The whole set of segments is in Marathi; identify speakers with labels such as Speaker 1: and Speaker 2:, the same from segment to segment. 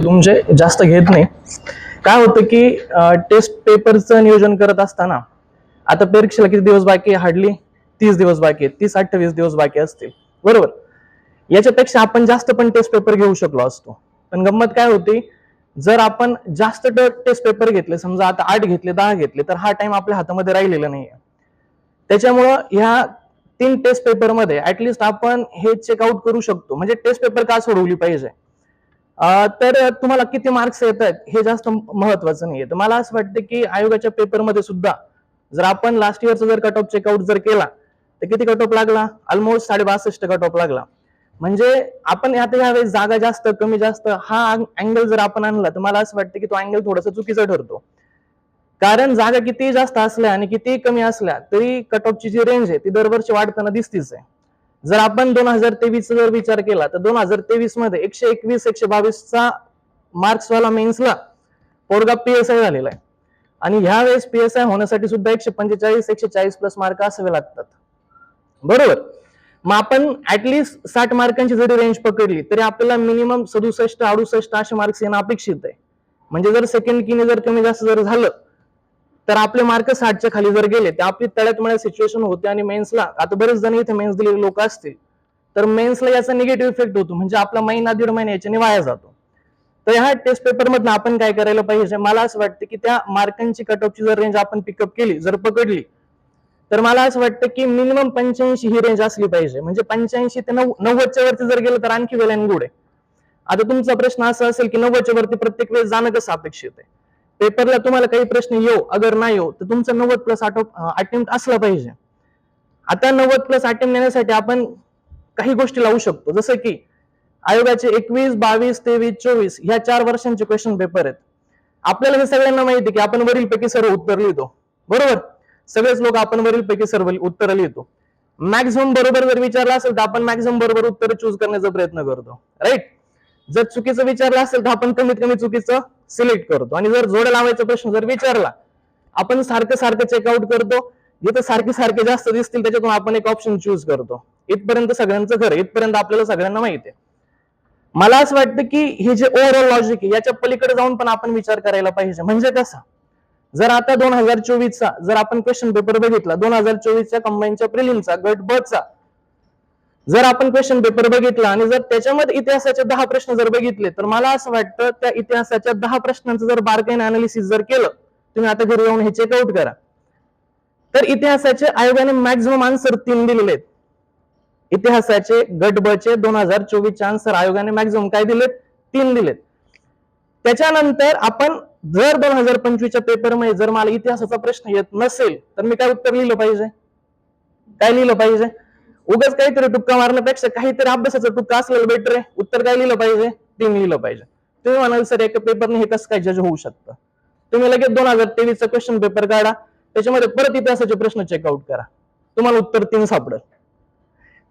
Speaker 1: तुमचे जास्त घेत नाही. काय होतं की टेस्ट पेपरचं नियोजन करत असताना आता परीक्षेला किती दिवस बाकी हार्डली तीस दिवस बाकी आहेत. तीस अठ्ठावीस दिवस बाकी असतील. बरोबर? याच्यापेक्षा आपण जास्त पण टेस्ट पेपर घेऊ शकलो असतो. पण गंमत काय होती जर आपण जास्त टेस्ट पेपर घेतले समजा आता आठ घेतले दहा घेतले तर हा टाइम आपल्या हातामध्ये राहिलेला नाहीये. त्याच्यामुळं ह्या तीन टेस्ट पेपरमध्ये ऍटलिस्ट आपण हे चेकआउट करू शकतो. म्हणजे टेस्ट पेपर का सोडवली पाहिजे? तर तुम्हाला किती मार्क्स येत आहेत हे जास्त महत्वाचं नाहीये. तर मला असं वाटतं की आयोगाच्या पेपरमध्ये सुद्धा जर आपण लास्ट इयरचा जर कट ऑफ चेकआउट जर केला तर किती कट ऑफ लागला? ऑलमोस्ट साडे बासष्ट कट ऑफ लागला. म्हणजे आपण आता यावेळेस जागा जास्त कमी जास्त हा अँगल जर आपण आणला तर मला असं वाटतं की तो अँगल थोडासा चुकीचा ठरतो. कारण जागा किती जास्त असल्या आणि किती कमी असल्या तरी कट ऑफची जी रेंज आहे ती दरवर्षी वाढताना दिसतीच आहे. जर आपण दोन हजार तेवीस जर विचार केला तर दोन हजार तेवीसमध्ये एकशे एकवीस एकशे बावीसचा मार्क्स वाला मेन्सला पोरगा पीएसआय झालेला आहे. आणि ह्या वेळेस पीएसआय होण्यासाठी सुद्धा एकशे पंचेचाळीस एकशे चाळीस प्लस मार्क असावे लागतात. बरोबर? मग आपण ऍटलिस्ट साठ मार्कांची जरी रेंज पकडली तरी आपल्याला मिनिमम सदुसष्ट अडुसष्ट असे मार्क्स येणं अपेक्षित आहे. म्हणजे जर सेकंड किने जर कमी जास्त जर झालं तर आपले मार्क साठच्या खाली जर गेले तर आपली तळ्यात मला सिच्युएशन होते आणि मेन्सला आता बरेच जण इथे मेन्स दिलेले लोक असतील. तर मेन्सला याचा निगेटिव्ह इफेक्ट होतो म्हणजे आपला महिना दीड महिना याच्याने वाया जातो. तर ह्या टेस्ट पेपर मधनं आपण काय करायला पाहिजे? मला असं वाटतं की त्या मार्कांची कट ऑफची जर रेंज आपण पिकअप केली जर पकडली तर मला असं वाटतं की मिनिमम पंच्याऐंशी ही रेंज असली पाहिजे. म्हणजे पंच्याऐंशी ते नऊ नव्वदच्या वरती जर गेलं तर आणखी वेळ गुड आहे. आता तुमचा प्रश्न असा असेल की नव्वदच्या वरती प्रत्येक वेळेस जाणं कसं अपेक्षित आहे? पेपरला तुम्हाला काही प्रश्न येऊ अगर नाही येऊ तर तुमचा नव्वद प्लस अटेम्प्ट असला पाहिजे. आता नव्वद प्लस अटेम्प्ट नेण्यासाठी आपण काही गोष्टी लावू शकतो. जसं की आयोगाचे एकवीस बावीस तेवीस चोवीस ह्या चार वर्षांचे क्वेश्चन पेपर आहेत. आपल्याला हे सगळ्यांना माहिती की आपण वरीलपैकी सर्व उत्तर लिहितो. बरोबर? सगळेच लोक आपण वरीलपैकी सर्व उत्तर लिहितो. मॅक्झिमम बरोबर जर विचारला असेल तर आपण मॅक्झिमम बरोबर उत्तर चूज करण्याचा प्रयत्न करतो. राईट जर चुकीचं विचारलं असेल तर आपण कमीत कमी चुकीचं सिलेक्ट करतो. आणि जर जोड्या लावायचा प्रश्न जर विचारला आपण सारखं सारखं चेकआउट करतो. जिथं सारखे सारखे जास्त दिसतील त्याच्यातून आपण एक ऑप्शन चूज करतो. इथपर्यंत सगळ्यांचं खरं इथपर्यंत आपल्याला सगळ्यांना माहिती आहे. मला असं वाटतं की हे जे ओव्हरऑल लॉजिक आहे याच्या पलीकडे जाऊन पण आपण विचार करायला पाहिजे. म्हणजे कसा? जर आता दोन हजार चोवीसचा जर आपण क्वेश्चन पेपर बघितला दोन हजार चोवीसच्या कंबाईनच्या प्रिलिमचा गट बचा चा जर आपण क्वेश्चन पेपर बघितला आणि जर त्याच्यामध्ये इतिहासाचे दहा प्रश्न जर बघितले तर मला असं वाटतं त्या इतिहासाच्या दहा प्रश्नांचं जर बारकाईने अनालिसिस जर केलं तुम्ही आता घरी जाऊन हे चेकआउट करा. तर इतिहासाचे आयोगाने मॅक्झिमम आन्सर तीन दिलेले आहेत इतिहासाचे गट ब चे दोन हजार चोवीसचे आन्सर आयोगाने मॅक्झिमम काय दिलेत? तीन दिलेत. त्याच्यानंतर आपण जर दोन हजार पंचवीसच्या पेपरमध्ये जर मला इतिहासाचा प्रश्न येत नसेल तर मी काय उत्तर लिहिलं पाहिजे? काय लिहिलं पाहिजे? उगाच काहीतरी टुक्का मारण्यापेक्षा काहीतरी अभ्यासाचा टुक्का असलेला बेटर आहे. उत्तर काय लिहिलं पाहिजे? तीन लिहिलं पाहिजे. तुम्ही म्हणाल सर एका पेपरने हे कसं काय जज होऊ शकतं? तुम्ही लगेच दोन हजार तेवीसचा क्वेश्चन पेपर काढा. त्याच्यामध्ये परत इतिहासाचे प्रश्न चेकआउट करा. तुम्हाला उत्तर तीन सापडेल.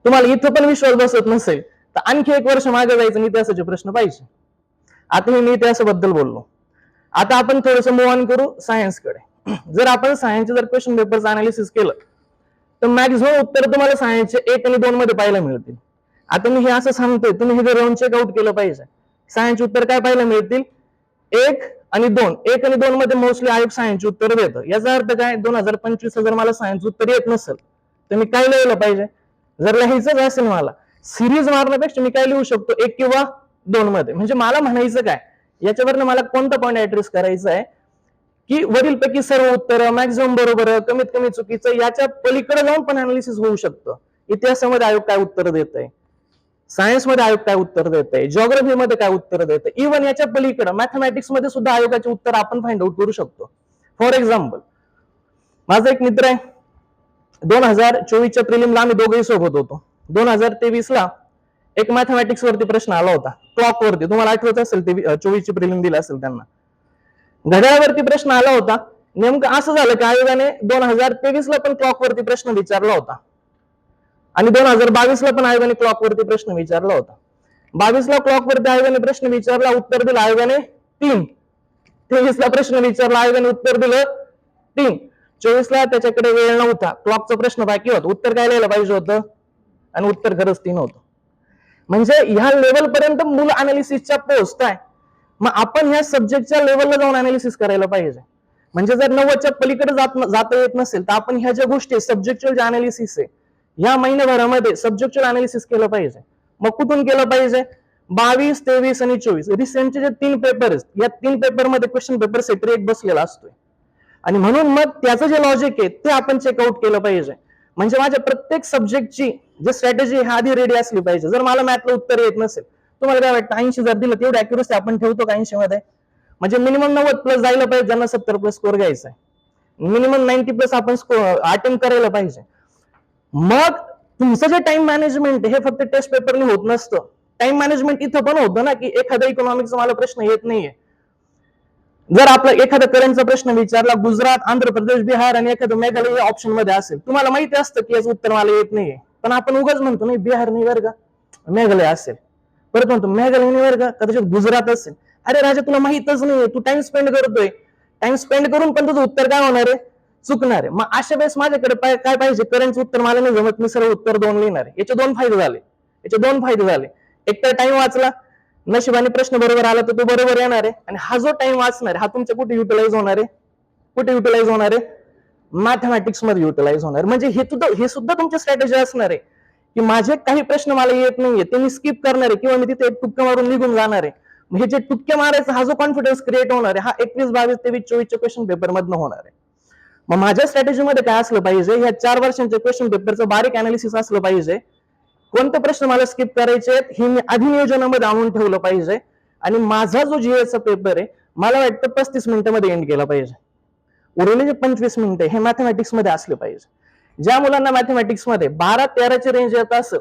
Speaker 1: तुम्हाला इथं पण विश्वास बसत नसेल तर आणखी एक वर्ष मागे जायचं इतिहासाचे प्रश्न पाहिजे. आता मी इतिहासाबद्दल बोललो. आता आपण थोडस मूव ऑन करू सायन्सकडे जर आपण सायन्सचे जर क्वेश्चन पेपरचं अनालिसिस केलं तर मॅक्झिमम हो, उत्तर तुम्हाला सायन्सचे एक आणि दोन मध्ये पाहायला मिळतील. आता मी हे असं सांगतोय तुम्ही हे राऊंड चेकआउट केलं पाहिजे. सायन्सचे उत्तर काय पाहायला मिळतील? एक आणि दोन. एक आणि दोन मध्ये मोस्टली आयोग सायन्सचे उत्तर देतं. याचा अर्थ काय? दोन हजार पंचवीस जर मला सायन्स उत्तर येत नसेल तर मी काय लिहिलं पाहिजे? जर लिहायचंच असेल मला सिरीज मारण्यापेक्षा मी काय लिहू शकतो? एक किंवा दोन मध्ये. म्हणजे मला म्हणायचं काय? याच्यावरनं मला कोणता पॉईंट ऍड्रेस करायचा आहे? की वरीलपैकी सर्व उत्तर मॅक्झिमम बरोबर कमीत कमी चुकीचं याच्या पलीकडे जाऊन पण अनालिसिस होऊ शकतं. इतिहासामध्ये आयोग काय उत्तर देत आहे सायन्समध्ये आयोग काय उत्तर देत आहे ज्योग्राफीमध्ये मध्ये काय उत्तर देत आहे इव्हन याच्या पलीकडे मॅथमॅटिक्समध्ये सुद्धा आयोगाचे उत्तर आपण फाइंड आउट करू शकतो. फॉर एक्झाम्पल माझा एक मित्र आहे. दोन हजार चोवीसच्या प्रिलिमला आम्ही दोघेही सोबत होतो. दोन हजार तेवीस ला एक मॅथमॅटिक्स वरती प्रश्न आला होता. क्लॉक वरती. तुम्हाला आठवत असेल ते चोवीसची प्रिलिम दिला असेल त्यांना. घड्याळावरती प्रश्न आला होता. नेमकं असं झालं की आयोगाने दोन हजार तेवीस ला पण क्लॉक वरती प्रश्न विचारला होता. आणि दोन हजार बावीस ला पण आयोगाने क्लॉक वरती प्रश्न विचारला होता. बावीस ला क्लॉक वरती आयोगाने प्रश्न विचारला उत्तर दिलं आयोगाने तीन. तेवीस ला प्रश्न विचारला आयोगाने उत्तर दिलं तीन. चोवीस ला त्याच्याकडे वेळ नव्हता. क्लॉकचा प्रश्न बाकी होता. उत्तर काय लिहायला पाहिजे होतं? आणि उत्तर खरंच तीन होतं. म्हणजे ह्या लेवल पर्यंत मूल अनालिसिसच्या पोस्ट आहे. मग आपण ह्या सब्जेक्टच्या लेवलला जाऊन अनालिसिस करायला पाहिजे. म्हणजे जर नव्वदच्या पलीकडे जात जाता येत नसेल तर आपण ह्या ज्या गोष्टी सब्जेक्च्युअल जे अनालिसिस आहे या महिन्याभरामध्ये सब्जेक्च्युअल अनालिसिस केलं पाहिजे. मग कुठून केलं पाहिजे? बावीस तेवीस आणि चोवीस. रिसेंटचे जे तीन पेपर आहेत या तीन पेपरमध्ये क्वेश्चन पेपर सेपरेट एक बसलेला असतोय. आणि म्हणून मग त्याचं जे लॉजिक आहे ते आपण चेकआउट केलं पाहिजे. म्हणजे माझ्या प्रत्येक सब्जेक्टची जे स्ट्रॅटेजी ह्या आधी रेडी असली पाहिजे. जर मला मॅथला उत्तर येत नसेल तुम्हाला काय वाटतं? ऐंशी जर दिलं तेवढी अॅक्युरेसी आपण ठेवतो का ऐंशी मध्ये? म्हणजे मिनिमम नव्वद प्लस जायला पाहिजे ज्यांना सत्तर प्लस स्कोर घ्यायचा आहे. मिनिमम नाईन्टी प्लस आपण अटेम्प्ट करायला पाहिजे. मग तुमचं जे टाइम मॅनेजमेंट हे फक्त टेस्ट पेपरने होत नसतं. टाइम मॅनेजमेंट इथं पण होतं ना की एखादा इकॉनॉमिकचा मला प्रश्न येत नाहीये. जर आपला एखादा करंटचा प्रश्न विचारला गुजरात आंध्र प्रदेश बिहार आणि एखादं मेघालय ऑप्शनमध्ये असेल तुम्हाला माहिती असतं की याचं उत्तर मला येत नाहीये. पण आपण उगाच म्हणतो नाही बिहार नाही बरं का? मेघालय असेल. परत म्हणतो मेघालय का? कदाचित गुजरात असेल. अरे राजा तुला माहितच नाहीये. तू टाइम स्पेंड करतोय. टाइम स्पेंड करून पण तुझं उत्तर काय होणार आहे? चुकणार आहे. मग अशा वेळेस माझ्याकडे पाय- काय पाहिजे? करंटचं उत्तर मला नाही जमत. मी सर्व उत्तर दोन लिहिणार याचे दोन फायदे झाले. याचे दोन फायदे झाले. एक तर टाइम वाचला. नशिबाने प्रश्न बरोबर आला तर तो बरोबर येणार आहे. आणि हा जो टाइम वाचणार हा तुमच्या कुठे युटिलाइज होणार आहे? कुठे युटिलाइज होणार आहे? मॅथमॅटिक्समध्ये युटिलाइज होणार. म्हणजे हे सुद्धा हे सुद्धा तुमची स्ट्रॅटेजी असणार आहे. की माझे काही प्रश्न मला येत नाहीये ते मी स्किप करणार आहे किंवा मी तिथे एक टुक्का मारून निघून जाणार आहे. हे जे टुक्के मारायचा हा जो कॉन्फिडन्स क्रिएट होणार आहे हा एकवीस बावीस तेवीस चोवीसच्या क्वेश्चन पेपर मधनं होणार आहे. मग माझ्या स्ट्रॅटेजीमध्ये काय असलं पाहिजे? ह्या चार वर्षांच्या क्वेश्चन पेपरचं बारीक अनालिसिस असलं पाहिजे. कोणते प्रश्न मला स्किप करायचे आहेत हे मी आधी नियोजनामध्ये आणून ठेवलं पाहिजे. आणि माझा जो जीएसचा पेपर आहे मला वाटतं पस्तीस मिनिटामध्ये एंड केला पाहिजे. उरलेले जे पंचवीस मिनिटं हे मॅथमॅटिक्समध्ये असले पाहिजे. ज्या मुलांना मॅथमॅटिक्समध्ये बारा तेराची रेंज येत असं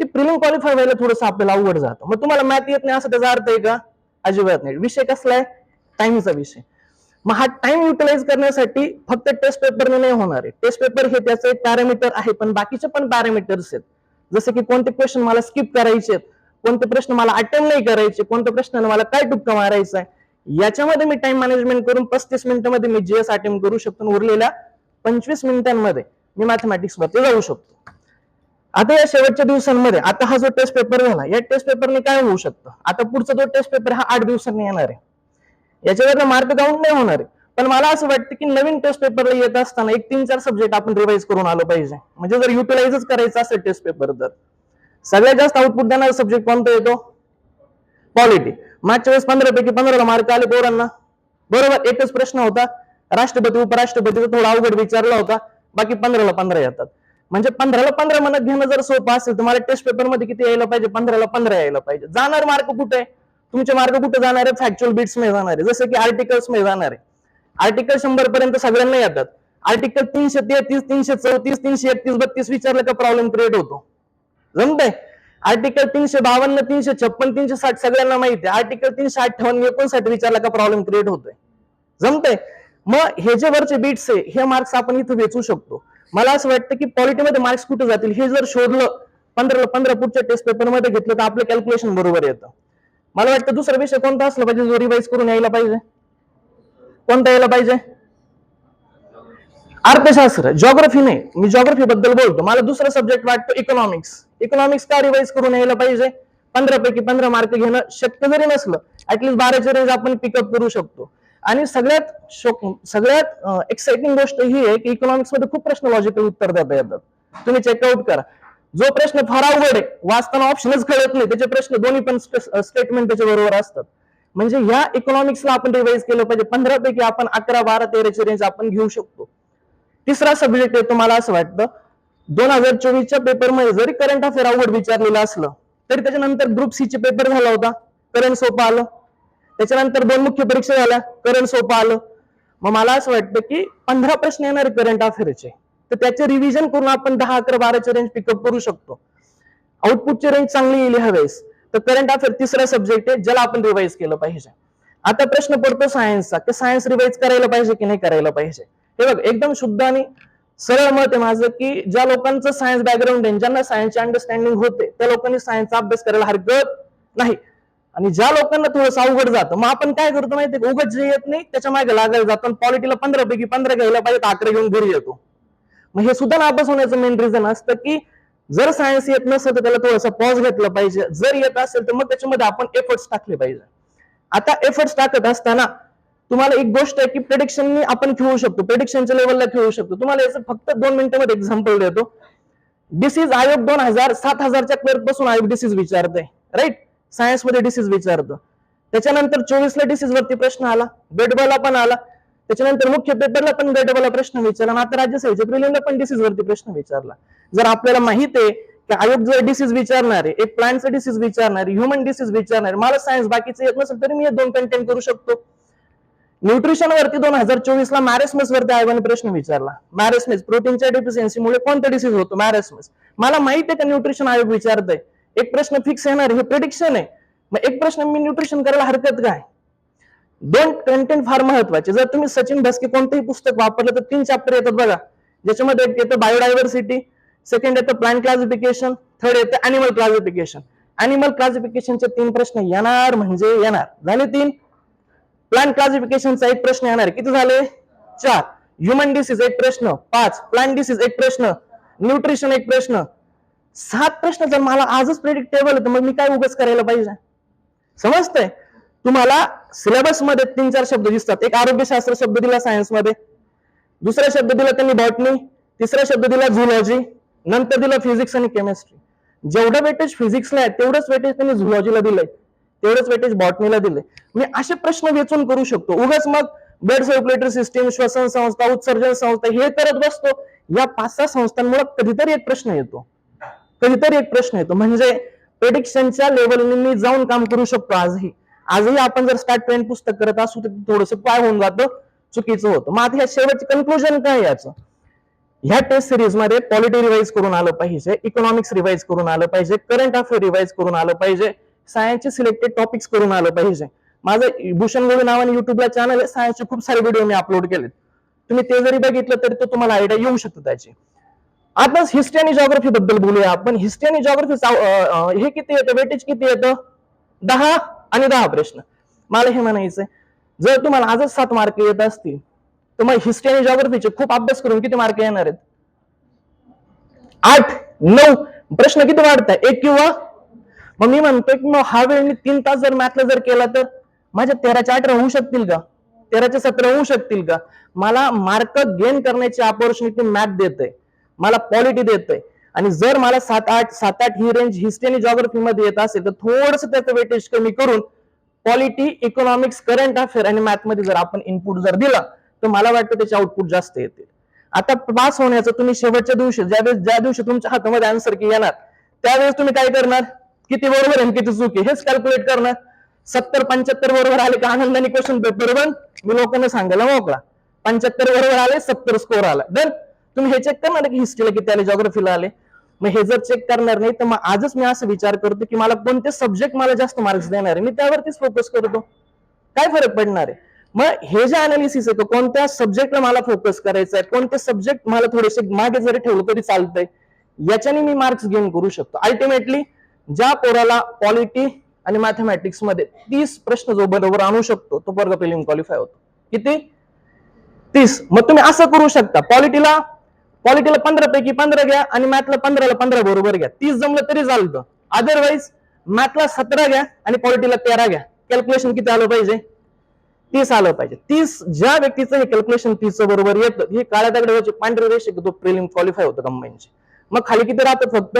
Speaker 1: ते प्रिलिम क्वालिफाय व्हायला थोडंसं आपल्याला अवघड जातं. मग तुम्हाला मॅथ येत नाही असं त्याचा अर्थ आहे का? अजिबात नाही. विषय कसला आहे? टाइमचा विषय. मग हा टाइम युटिलाइज करण्यासाठी फक्त टेस्ट पेपरने नाही होणार आहे. टेस्ट पेपर हे त्याचं एक पॅरामीटर आहे पण बाकीचे पण पॅरामीटर्स आहेत. जसे की कोणते क्वेश्चन मला स्किप करायचे आहेत कोणते प्रश्न मला अटेम्प्ट नाही करायचे कोणत्या प्रश्नाने मला काय टुक्का मारायचा आहे याच्यामध्ये मी टाइम मॅनेजमेंट करून पस्तीस मिनिटांमध्ये मी जीएस अटेम्प्ट करू शकतो उरलेल्या पंचवीस मिनिटांमध्ये मी मॅथमॅटिक्स वरती जाऊ शकतो. आता या शेवटच्या दिवसांमध्ये आता हा जो टेस्ट पेपर झाला या टेस्ट पेपरने काय होऊ शकतं? आता पुढचा जो टेस्ट पेपर हा आठ दिवसांनी येणार आहे. याच्यावर मार्क काउंट नाही होणार आहे. पण मला असं वाटतं की नवीन टेस्ट पेपरला येत असताना एक तीन चार सब्जेक्ट आपण रिवाइज करून आलो पाहिजे. म्हणजे जर युटिलाइजच करायचं असेल टेस्ट पेपर तर. सगळ्यात जास्त आउटपुट देणारा सब्जेक्ट कोणता येतो? पॉलिटी मागच्या वेळेस पंधरा पैकी पंधराला मार्क आले पोरांना. बरोबर एकच प्रश्न होता. राष्ट्रपती उपराष्ट्रपतीचा थोडा अवघड विचारला होता. बाकी पंधराला पंधरा येतात. म्हणजे पंधराला पंधरा मनात घेणं जर सोपं असेल तुम्हाला टेस्ट पेपरमध्ये किती यायला पाहिजे? पंधराला पंधरा यायला पाहिजे. जाणार मार्क कुठे? तुमचे मार्क कुठे जाणार आहे फॅक्च्युअल बिट्समध्ये जाणार आहे जसं की आर्टिकल्समध्ये जाणार आहे आर्टिकल शंभर पर्यंत सगळ्यांना येतात. आर्टिकल तीनशे तेहतीस तीनशे चौतीस तीनशे एकतीस बत्तीस विचारलं का प्रॉब्लेम क्रिएट होतो? जमतंय? आर्टिकल तीनशे बावन्न तीनशे छप्पन तीनशे साठ सगळ्यांना माहिती आहे. आर्टिकल तीनशे अठ्ठावन्न एकोणसाठ विचारला का प्रॉब्लेम क्रिएट होतोय? जमतंय? मग हे जे वरचे बीट्स आहे हे मार्क्स आपण इथं वेचू शकतो. मला असं वाटतं की पॉलिटीमध्ये मार्क्स कुठे जातील हे जर शोधलं पंधरा पंधरा पुढच्या टेस्ट पेपरमध्ये घेतलं तर आपलं कॅल्क्युलेशन बरोबर येतं. मला वाटतं दुसरा विषय कोणता असला पाहिजे जो रिवाइज करून यायला पाहिजे? कोणता यायला पाहिजे? अर्थशास्त्र जॉग्रफी नाही. मी जॉग्रफी बद्दल बोलतो. मला दुसरा सब्जेक्ट वाटतो इकॉनॉमिक्स इकॉनॉमिक्स का रिवाइज करून यायला पाहिजे? पंधरा पैकी पंधरा मार्क घेणं शक्य जरी नसलं ऍटलीस्ट बाराच्या रेंज आपण पिकअप करू शकतो. आणि सगळ्यात शोक- सगळ्यात एक्साइटिंग गोष्ट ही आहे की इकॉनॉमिक्समध्ये खूप प्रश्न लॉजिकल उत्तर देता येतात. तुम्ही चेकआउट करा. जो प्रश्न फार अवघड आहे वाचताना ऑप्शनच कळत नाही त्याचे प्रश्न दोन्ही पण स्टेटमेंट त्याच्या बरोबर असतात. म्हणजे ह्या इकॉनॉमिक्सला आपण रिवाइज केलं पाहिजे. पंधरा पैकी आपण अकरा बारा तेराची रेंज आपण घेऊ शकतो. तिसरा सब्जेक्ट आहे तुम्हाला असं वाटतं दोन हजार चोवीसच्या पेपरमध्ये जरी करंट अफेअर अवघड विचारलेलं असलं तरी त्याच्यानंतर ग्रुप सी चे पेपर झाला होता. करंट सोपं आलं. त्याच्यानंतर दोन मुख्य परीक्षा झाल्या. करंट सोपं आलं. मग मला असं वाटतं की पंधरा प्रश्न येणार करंट अफेअरचे तर त्याचे रिव्हिजन करून आपण दहा अकरा बाराचे रेंज पिकअप करू शकतो. आउटपुटची रेंज चांगली येईल हवेस तर करंट अफेअर तिसरा सब्जेक्ट आहे ज्याला आपण रिवाइज केलं पाहिजे. आता प्रश्न पडतो सायन्सचा की सायन्स रिवाइज करायला पाहिजे की नाही करायला पाहिजे? हे बघ एकदम शुद्ध आणि सरळ मत आहे माझं की ज्या लोकांचं सायन्स बॅकग्राऊंड आहे ज्यांना सायन्सची अंडरस्टँडिंग होते त्या लोकांनी सायन्सचा अभ्यास करायला हरकत नाही. आणि ज्या लोकांना थोडंसं अवघड जातं मग आपण काय करतो माहितीये उघड जे येत नाही त्याच्यामागे लागायला जातो आणि पॉलिटीला पंधरा पैकी पंधरा घ्यायला पाहिजे अकरा घेऊन घरी येतो. मग हे सुद्धा नापास होण्याचं मेन रिझन असतं की जर सायन्स येत नसेल तर त्याला थोडासा पॉज घेतला पाहिजे. जर येत असेल तर मग त्याच्यामध्ये आपण एफर्ट्स टाकले पाहिजे. आता एफर्ट्स टाकत असताना तुम्हाला एक गोष्ट आहे की प्रेडिक्शननी आपण खेळू शकतो. प्रेडिक्शनच्या लेवलला खेळू शकतो. तुम्हाला याचं फक्त दोन मिनिटांमध्ये एक्झाम्पल देतो. डिसीज आयोग दोन हजार सात हजारच्या क्लर्कपासून आयोग डिसीज विचारते राईट सायन्समध्ये डिसीज विचारतो. त्याच्यानंतर चोवीसला डिसीज वरती प्रश्न आला. बेटबॉला पण आला. त्याच्यानंतर मुख्य पेपरला पण गटबाला प्रश्न विचारला. आणि आता राज्यसभेच्या प्रिलिमला पण डिसीज वरती प्रश्न विचारला. जर आपल्याला माहीत आहे की आयोग जर डिसीज विचारणार आहे एक प्लांटचं डिसीज विचारणार ह्युमन डिसीज विचारणार मला सायन्स बाकीचं येत नसेल तरी मी हे दोन कंटेंट करू शकतो. न्यूट्रिशन वरती दोन हजार चोवीस ला मॅरेसमस वरती आयोगाने प्रश्न विचारला. मॅरेसमेस प्रोटीनच्या डिफिशियन्सीमुळे कोणता डिसीज होतो? मॅरेसमस मला माहीत आहे का न्यूट्रिशन आयोग विचारतंय? एक प्रश्न फिक्स येणार हे प्रेडिक्शन आहे. मग एक प्रश्न मी न्यूट्रिशन करायला हरकत काय? दोन कंटेंट फार महत्त्वाचे. जर तुम्ही सचिन भस्के कोणतंही पुस्तक वापरलं तर तीन चॅप्टर येतात बघा. ज्याच्यामध्ये एक येतं बायोडायव्हर्सिटी सेकंड येतं प्लांट क्लासिफिकेशन थर्ड येतं अॅनिमल क्लासिफिकेशन अॅनिमल क्लासिफिकेशनचे तीन प्रश्न येणार म्हणजे येणार. झाले तीन? प्लांट क्लासिफिकेशनचा एक प्रश्न येणार किती झाले? चार. ह्युमन डिसीज एक प्रश्न. पाच. प्लांट डिसीज एक प्रश्न. न्यूट्रिशन एक प्रश्न. सात प्रश्न जर मला आजच प्रेडिक्टेबल तर मग मी काय उगाच करायला पाहिजे? समजतंय? तुम्हाला सिलेबसमध्ये तीन चार शब्द दिसतात. एक आरोग्यशास्त्र शब्द दिला सायन्समध्ये. दुसरा शब्द दिला त्यांनी बॉटनी तिसरा शब्द दिला झुलॉजी नंतर दिला फिजिक्स आणि केमिस्ट्री जेवढं वेटेज फिजिक्सला आहे तेवढंच वेटेज त्यांनी झुलॉजीला दिलंय. तेवढंच वेटेज बॉटनीला दिलंय. मी असे प्रश्न वेचून करू शकतो. उगाच मग ब्लड सर्क्युलेटरी सिस्टीम श्वसन संस्था उत्सर्जन संस्था हे करत बसतो. या पाच सहा संस्थांमुळे कधीतरी एक प्रश्न येतो. कधीतरी एक प्रश्न येतो. म्हणजे प्रेडिक्शनच्या लेवलने मी जाऊन काम करू शकतो आजही. आजही आपण जर स्टार्ट ट्रेंड पुस्तक करत असू तर थोडस काय होऊन जातं चुकीचं होतं. मग आता ह्या शेवटचे कन्क्लुजन काय याचं? ह्या टेस्ट सिरीजमध्ये पॉलिटी रिवाइज करून आलं पाहिजे इकॉनॉमिक्स रिवाइज करून आलं पाहिजे करंट अफेअर रिवाइज करून आलं पाहिजे सायन्सचे सिलेक्टेड टॉपिक्स करून आलं पाहिजे. माझं भूषण गोविंद नावाने युट्यूबला चॅनल आहे सायन्सचे खूप सारे व्हिडिओ मी अपलोड केलेत. तुम्ही ते जरी बघितलं तरी तो तुम्हाला आयडिया येऊ शकतो त्याची. आता हिस्ट्री आणि जॉग्रफी बद्दल बोलूया आपण. हिस्ट्री आणि जॉग्रफी हे किती येतं? वेटेज किती येतं? दहा आणि दहा प्रश्न. मला हे म्हणायचंय. जर तुम्हाला आजच सात मार्क येत असतील तर मग हिस्ट्री आणि जॉग्रफीचे खूप अभ्यास करून किती मार्क येणार आहेत? आठ नऊ. प्रश्न किती वाढताय? एक किंवा? मग मी म्हणतोय की मग हा वेळ मी तीन तास जर मॅथला जर केला तर माझ्या तेराच्या अठरा होऊ शकतील का? तेराच्या सतरा होऊ शकतील का? मला मार्क गेन करण्याची अपॉर्च्युनिटी मॅथ देतय. मला क्वालिटी देतोय. आणि जर मला सात आठ सात आठ ही रेंज हिस्ट्री आणि जॉग्रफी मध्ये येत असेल तर थोडस त्याचं वेटेज कमी करून क्वालिटी इकॉनॉमिक्स करंट अफेअर आणि मॅथमध्ये जर आपण इनपुट जर दिला तर मला वाटतं त्याचे आउटपुट जास्त येतील आता पास होण्याचं तुम्ही शेवटच्या दिवशी ज्यावेळेस ज्या दिवशी तुमच्या हातामध्ये आन्सर की येणार त्यावेळेस तुम्ही काय करणार? किती बरोबर आहे किती चूक आहे? हेच कॅल्क्युलेट करणार. सत्तर पंच्याहत्तर बरोबर आले का आनंदाने क्वेश्चन पेपर बन मी लोकांना सांगायला मोकळा. पंच्याहत्तर बरोबर आले सत्तर स्कोर आला. डन तुम्ही हे चेक करणार की हिस्ट्रीला किती आले जॉग्रफीला आले? मग हे जर चेक करणार नाही तर मग आजच मी असं विचार करतो की मला कोणते सब्जेक्ट मला जास्त मार्क्स देणार आहे? मी त्यावरतीच फोकस करतो. काय फरक पडणार आहे? मग हे जे अनालिसिस येतो कोणत्या सब्जेक्टला मला फोकस करायचं आहे? कोणते सब्जेक्ट मला थोडेसे मागे जरी ठेवलं तरी चालतंय? याच्याने मी मार्क्स गेन करू शकतो. अल्टिमेटली ज्या पोराला पॉलिटी आणि मॅथमॅटिक्समध्ये तीस प्रश्न जो बरोबर आणू शकतो तो वर्ग प्रिलिम क्वालिफाय होतो. किती? तीस. मग तुम्ही असं करू शकता. पॉलिटीला क्वालिटीला पंधरा पैकी पंधरा घ्या आणि मॅथला पंधराला पंधरा बरोबर घ्या. तीस जमलं तरी चालतं. अदरवाईज मॅथला सतरा घ्या आणि क्वालिटीला तेरा घ्या. कॅल्क्युलेशन किती आलं पाहिजे? तीस आलं पाहिजे. तीस ज्या व्यक्तीचं हे कॅल्क्युलेशन तीस बरोबर येतं हे काळ्या दगडावरची पांढरी रेष तो प्रिलिम क्वालिफाय होतं कंबाईनचे मग खाली किती राहतं फक्त?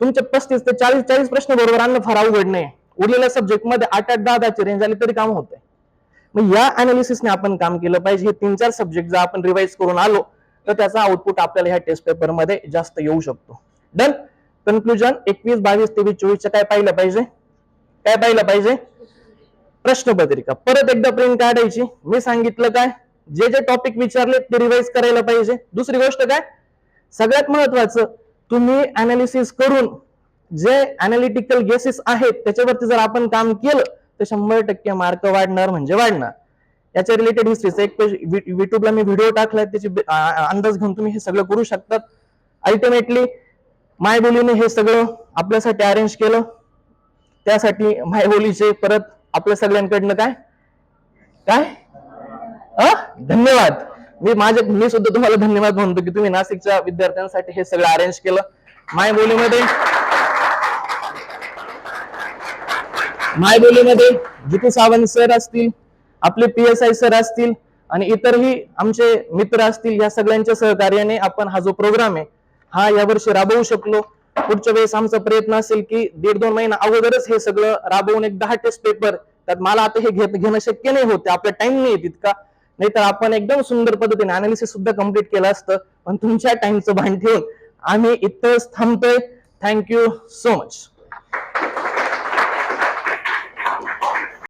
Speaker 1: तुमचे पस्तीस ते चाळीस चाळीस प्रश्न बरोबर आणणं फार अवघड नाही. उरलेल्या सब्जेक्टमध्ये आठ आठ दहा दहाची रेंज आली तरी काम होतंय. मग या अनालिसिसने आपण काम केलं पाहिजे. हे तीन चार सब्जेक्ट जर आपण रिवाईज करून आलो तर त्याचा आउटपुट आपल्याला ह्या टेस्ट पेपरमध्ये जास्त येऊ शकतो. डन कन्क्लुजन एकवीस बावीस तेवीस चोवीसचं काय पाहिलं पाहिजे? काय पाहिलं पाहिजे? प्रश्नपत्रिका. परत एकदा प्रिंट काढायची. मी सांगितलं काय? जे जे टॉपिक विचारले ते रिवाइज करायला पाहिजे. दुसरी गोष्ट काय? सगळ्यात महत्वाचं तुम्ही अनालिसिस करून जे अनालिटिकल गेसेस आहेत त्याच्यावरती जर आपण काम केलं तर शंभर टक्के मार्क वाढणार म्हणजे वाढणार. याच्या रिलेटेड हिस्ट्रीचा एक युट्यूबला मी व्हिडिओ टाकलाय त्याची अंदाज घेऊन तुम्ही हे सगळं करू शकतात. अल्टिमेटली माय बोलीने हे सगळं आपल्यासाठी अरेंज केलं. त्यासाठी माय बोलीचे परत आपल्या सगळ्यांकडनं काय? काय? अ? धन्यवाद. मी माझे मी सुद्धा तुम्हाला धन्यवाद म्हणतो की तुम्ही नाशिकच्या विद्यार्थ्यांसाठी हे सगळं अरेंज केलं. माय बोलीमध्ये मायबोलीमध्ये जितू सावंत सर असतील आपले पी एस आय सर असतील आणि इतरही आमचे मित्र असतील या सगळ्यांच्या सहकार्याने आपण हा जो प्रोग्राम आहे हा यावर्षी राबवू शकलो. पुढच्या वेळेस आमचा प्रयत्न असेल की दीड दोन महिना अगोदरच हे सगळं राबवून एक दहा टेस्ट पेपर त्यात मला आता हे घेत घेणं शक्य नाही होते आपला टाइम नाही तितका नाहीतर आपण एकदम सुंदर पद्धतीने अनालिसिस सुद्धा कंप्लीट केलं असतं पण तुमच्या टाइमचं भान ठेवून आम्ही इथंच थांबतोय. Thank you so much